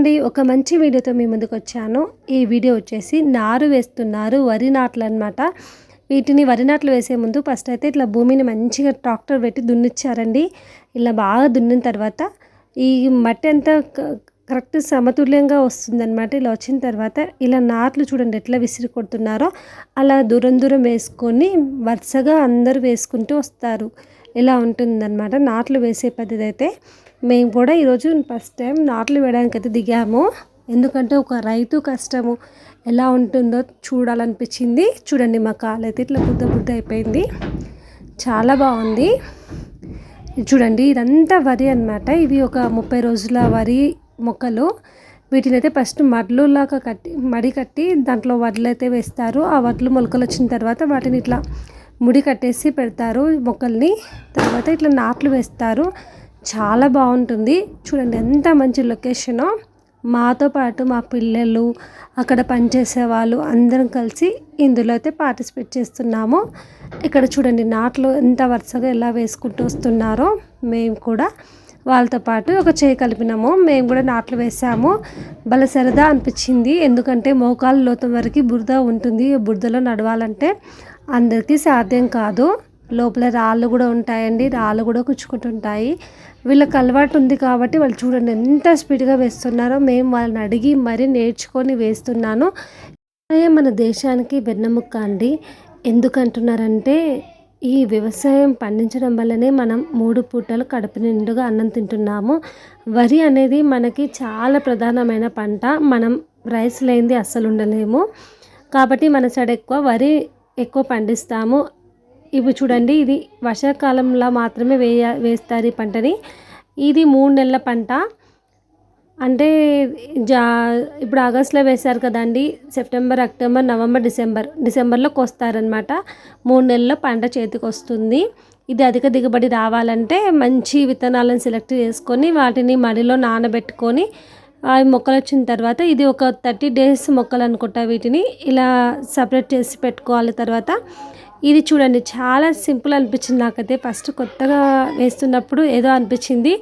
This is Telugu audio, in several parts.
అండి ఒక మంచి వీడియోతో మీ ముందుకు వచ్చాను. ఈ వీడియో వచ్చేసి నారు వేస్తున్నారు వరి నాట్లు అనమాట వీటిని వరి నాట్లు వేసే ముందు ఫస్ట్ అయితే ఇట్లా భూమిని మంచిగా ట్రాక్టర్ పెట్టి దున్నిచ్చారండి. ఇలా బాగా దున్నిన తర్వాత ఈ మట్టి అంతా కరెక్ట్ సమతుల్యంగా వస్తుందన్నమాట. ఇలా వచ్చిన తర్వాత ఇలా నాట్లు చూడండి ఎట్లా విసిరి కొడుతున్నారో అలా దూరం దూరం వేసుకొని వరుసగా అందరూ వేసుకుంటూ వస్తారు. ఇలా ఉంటుందన్నమాట నాట్లు వేసే పద్ధతి అయితే. మేము కూడా ఈరోజు ఫస్ట్ టైం నాట్లు వేయడానికి అయితే దిగాము. ఎందుకంటే ఒక రైతు కష్టము ఎలా ఉంటుందో చూడాలనిపించింది. చూడండి మా కాలు అయితే ఇట్లా బుద్ధ బుద్ధ అయిపోయింది. చాలా బాగుంది. చూడండి ఇదంతా వరి అనమాట ఇవి ఒక ముప్పై రోజుల వరి మొక్కలు. వీటిని అయితే ఫస్ట్ మడ్లు లాగా కట్టి మడి కట్టి దాంట్లో వడ్లు అయితే వేస్తారు. ఆ వడ్లు మొలకలు వచ్చిన తర్వాత వాటిని ఇట్లా ముడి కట్టేసి పెడతారు మొక్కల్ని. తర్వాత ఇట్లా నాట్లు వేస్తారు. చాలా బాగుంటుంది. చూడండి ఎంత మంచి లొకేషనో. మాతో పాటు మా పిల్లలు అక్కడ పనిచేసే వాళ్ళు అందరం కలిసి ఇందులో అయితే పార్టిసిపేట్ చేస్తున్నాము. ఇక్కడ చూడండి నాట్లు ఎంత వరుసగా ఎలా వేసుకుంటూ వస్తున్నారో మేము కూడా వాళ్ళతో పాటు ఒక చేయి కలిపినాము. మేము కూడా నాట్లు వేసాము. భలే సరదా అనిపించింది. ఎందుకంటే మోకాలు లోతం వరకు బురద ఉంటుంది. బురదలో నడవాలంటే అందరికీ సాధ్యం కాదు. లోపల రాళ్ళు కూడా ఉంటాయండి. రాళ్ళు కూడా కుచ్చుకుంటుంటాయి. వీళ్ళకి అలవాటు ఉంది కాబట్టి వాళ్ళు చూడండి ఎంత స్పీడ్గా వేస్తున్నారో. మేము వాళ్ళని అడిగి మరీ నేర్చుకొని వేస్తున్నాను. మన దేశానికి వెన్నెముక్క అండి. ఎందుకంటున్నారంటే ఈ వ్యవసాయం పండించడం వల్లనే మనం మూడు పూటలు కడుపు నిండుగా అన్నం తింటున్నాము. వరి అనేది మనకి చాలా ప్రధానమైన పంట. మనం రైస్ లేనిది అస్సలు ఉండలేము. కాబట్టి మన సైడ్ ఎక్కువ వరి ఎక్కువ పండిస్తాము. ఇవి చూడండి ఇది వర్షాకాలంలో మాత్రమే వేయ వేస్తారు ఈ పంటని. ఇది మూడు నెలల పంట. అంటే జా ఇప్పుడు ఆగస్ట్లో వేశారు కదండి సెప్టెంబర్ అక్టోబర్ నవంబర్ డిసెంబర్. డిసెంబర్లో కోస్తారనమాట మూడు నెలల్లో పంట చేతికి వస్తుంది. ఇది అధిక దిగుబడి రావాలంటే మంచి విత్తనాలను సెలెక్ట్ చేసుకొని వాటిని మడిలో నానబెట్టుకొని అవి మొక్కలు వచ్చిన తర్వాత ఇది ఒక థర్టీ డేస్ మొక్కలు అనుకుంటా వీటిని ఇలా సపరేట్ చేసి పెట్టుకోవాలి తర్వాత. ఇది చూడండి చాలా సింపుల్ అనిపించింది నాకైతే. ఫస్ట్ కొత్తగా వేస్తున్నప్పుడు ఏదో అనిపించింది.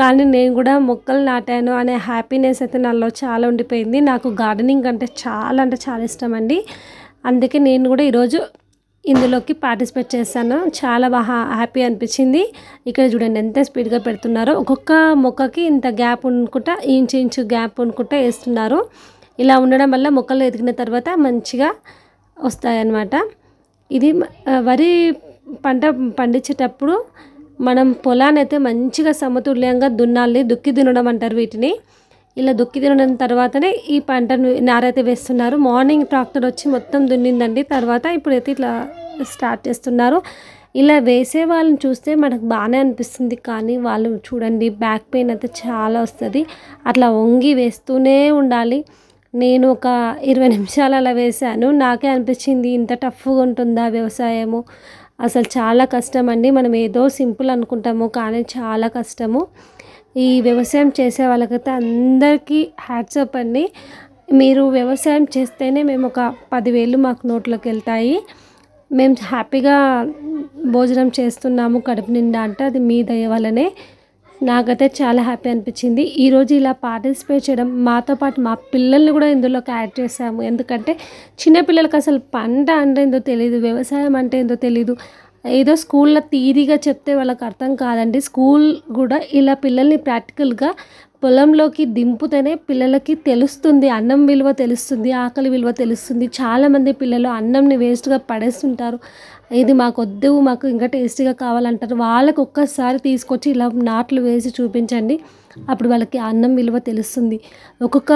కానీ నేను కూడా మొక్కలు నాటాను అనే హ్యాపీనెస్ అయితే నాలో చాలా ఉండిపోయింది. నాకు గార్డెనింగ్ అంటే చాలా అంటే చాలా ఇష్టం అండి. అందుకే నేను కూడా ఈరోజు ఇందులోకి పార్టిసిపేట్ చేశాను. చాలా బాగా హ్యాపీ అనిపించింది. ఇక్కడ చూడండి ఎంత స్పీడ్గా పెడుతున్నారో. ఒక్కొక్క మొక్కకి ఇంత గ్యాప్ అనుకుంటా ఇంచు ఇంచు గ్యాప్ అనుకుంటా వేస్తున్నారు. ఇలా ఉండడం వల్ల మొక్కలు ఎదిగిన తర్వాత మంచిగా వస్తాయన్నమాట. ఇది వరి పంట పండించేటప్పుడు మనం పొలాన్ని అయితే మంచిగా సమతుల్యంగా దున్నాలి దుక్కి దున్నడం అంటారు వీటిని. ఇలా దుక్కి తినడం తర్వాతనే ఈ పంటను నారైతే వేస్తున్నారు. మార్నింగ్ ట్రాక్టర్ వచ్చి మొత్తం దున్నిందండి. తర్వాత ఇప్పుడైతే ఇట్లా స్టార్ట్ చేస్తున్నారు. ఇలా వేసే వాళ్ళని చూస్తే మనకు బాగానే అనిపిస్తుంది. కానీ వాళ్ళు చూడండి బ్యాక్ పెయిన్ అయితే చాలా వస్తుంది. అట్లా వంగి వేస్తూనే ఉండాలి. నేను ఒక ఇరవై నిమిషాలు అలా వేశాను. నాకే అనిపించింది ఇంత టఫ్గా ఉంటుందా వ్యవసాయము. అసలు చాలా కష్టం అండి. మనం ఏదో సింపుల్ అనుకుంటాము కానీ చాలా కష్టము. ఈ వ్యవసాయం చేసే వాళ్ళకైతే అందరికీ హ్యాట్సప్ అండి. మీరు వ్యవసాయం చేస్తేనే మేము ఒక పదివేలు మాకు నోట్లోకి వెళ్తాయి. మేము హ్యాపీగా భోజనం చేస్తున్నాము కడుపు నిండా అంటే అది మీ దయ వలనే నాకైతే చాలా హ్యాపీ అనిపించింది. ఈరోజు ఇలా పార్టిసిపేట్ చేయడం మాతో పాటు మా పిల్లల్ని కూడా ఇందులోకి యాడ్ చేసాము ఎందుకంటే చిన్నపిల్లలకి అసలు పంట అంటే ఏందో తెలియదు వ్యవసాయం అంటే ఏందో తెలియదు ఏదో స్కూల్లో తీరిగా చెప్తే వాళ్ళకి అర్థం కాదండి. స్కూల్ కూడా ఇలా పిల్లల్ని ప్రాక్టికల్గా పొలంలోకి దింపుతేనే పిల్లలకి తెలుస్తుంది అన్నం విలువ తెలుస్తుంది ఆకలి విలువ తెలుస్తుంది. చాలామంది పిల్లలు అన్నంని వేస్ట్గా పడేస్తుంటారు. ఇది మాకు వద్దు మాకు ఇంకా టేస్టీగా కావాలంటారు. వాళ్ళకు ఒక్కసారి తీసుకొచ్చి ఇలా నాట్లు వేసి చూపించండి. అప్పుడు వాళ్ళకి అన్నం విలువ తెలుస్తుంది. ఒక్కొక్క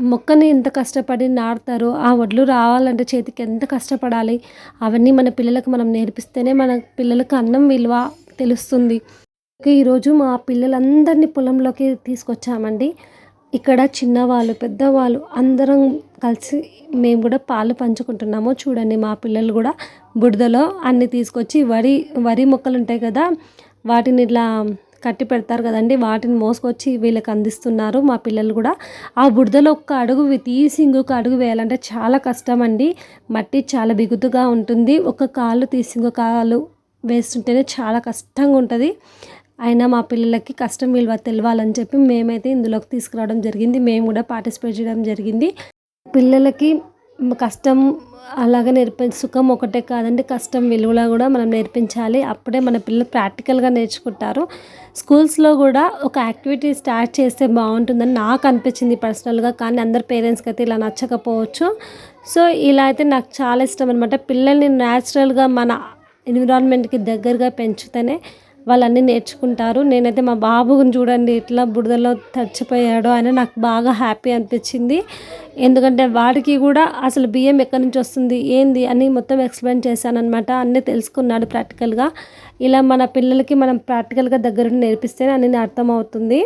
మొక్కని ఎంత కష్టపడి నాటుతారో ఆ వడ్లు రావాలంటే చేతికి ఎంత కష్టపడాలి? అవన్నీ మన పిల్లలకు మనం నేర్పిస్తేనే మన పిల్లలకు అన్నం విలువ తెలుస్తుంది. ఈరోజు మా పిల్లలందరినీ పొలంలోకి తీసుకొచ్చామండి. ఇక్కడ చిన్నవాళ్ళు పెద్దవాళ్ళు అందరం కలిసి మేము కూడా పాలు పంచుకుంటున్నాము. చూడండి మా పిల్లలు కూడా బుడదలో అన్ని తీసుకొచ్చి వరి వరి మొక్కలు ఉంటాయి కదా వాటిని ఇట్లా కట్టి పెడతారు కదండి వాటిని మోసుకొచ్చి వీళ్ళకి అందిస్తున్నారు మా పిల్లలు కూడా. ఆ బుడదలో ఒక్క అడుగు తీసి ఇంకొక అడుగు వేయాలంటే చాలా కష్టం అండి మట్టి చాలా బిగుతుగా ఉంటుంది. ఒక కాలు తీసి ఇంకొక కాలు వేస్తుంటేనే చాలా కష్టంగా ఉంటుంది అయినా మా పిల్లలకి కష్టం విలువ తెలవాలని చెప్పి మేమైతే ఇందులోకి తీసుకురావడం జరిగింది. మేము కూడా పార్టిసిపేట్ చేయడం జరిగింది. పిల్లలకి కష్టం అలాగే నేర్పి సుఖం ఒకటే కాదండి. కష్టం విలువలో కూడా మనం నేర్పించాలి. అప్పుడే మన పిల్లలు ప్రాక్టికల్గా నేర్చుకుంటారు. స్కూల్స్లో కూడా ఒక యాక్టివిటీ స్టార్ట్ చేస్తే బాగుంటుందని నాకు అనిపించింది పర్సనల్గా. కానీ అందరు పేరెంట్స్కి అయితే ఇలా నచ్చకపోవచ్చు. సో ఇలా అయితే నాకు చాలా ఇష్టం అనమాట పిల్లల్ని న్యాచురల్గా మన ఎన్విరాన్మెంట్కి దగ్గరగా పెంచితేనే వాళ్ళన్నీ నేర్చుకుంటారు. నేనైతే మా బాబుని చూడండి ఇట్లా బురదలో తడిచిపోయాడో అని నాకు బాగా హ్యాపీ అనిపించింది. ఎందుకంటే వాడికి కూడా అసలు బియ్యం ఎక్కడి నుంచి వస్తుంది ఏంది అని మొత్తం ఎక్స్ప్లెయిన్ చేశానమాట అన్నీ తెలుసుకున్నాడు ప్రాక్టికల్గా. ఇలా మన పిల్లలకి మనం ప్రాక్టికల్గా దగ్గరుండి నేర్పిస్తేనే అన్నీ అర్థమవుతుంది.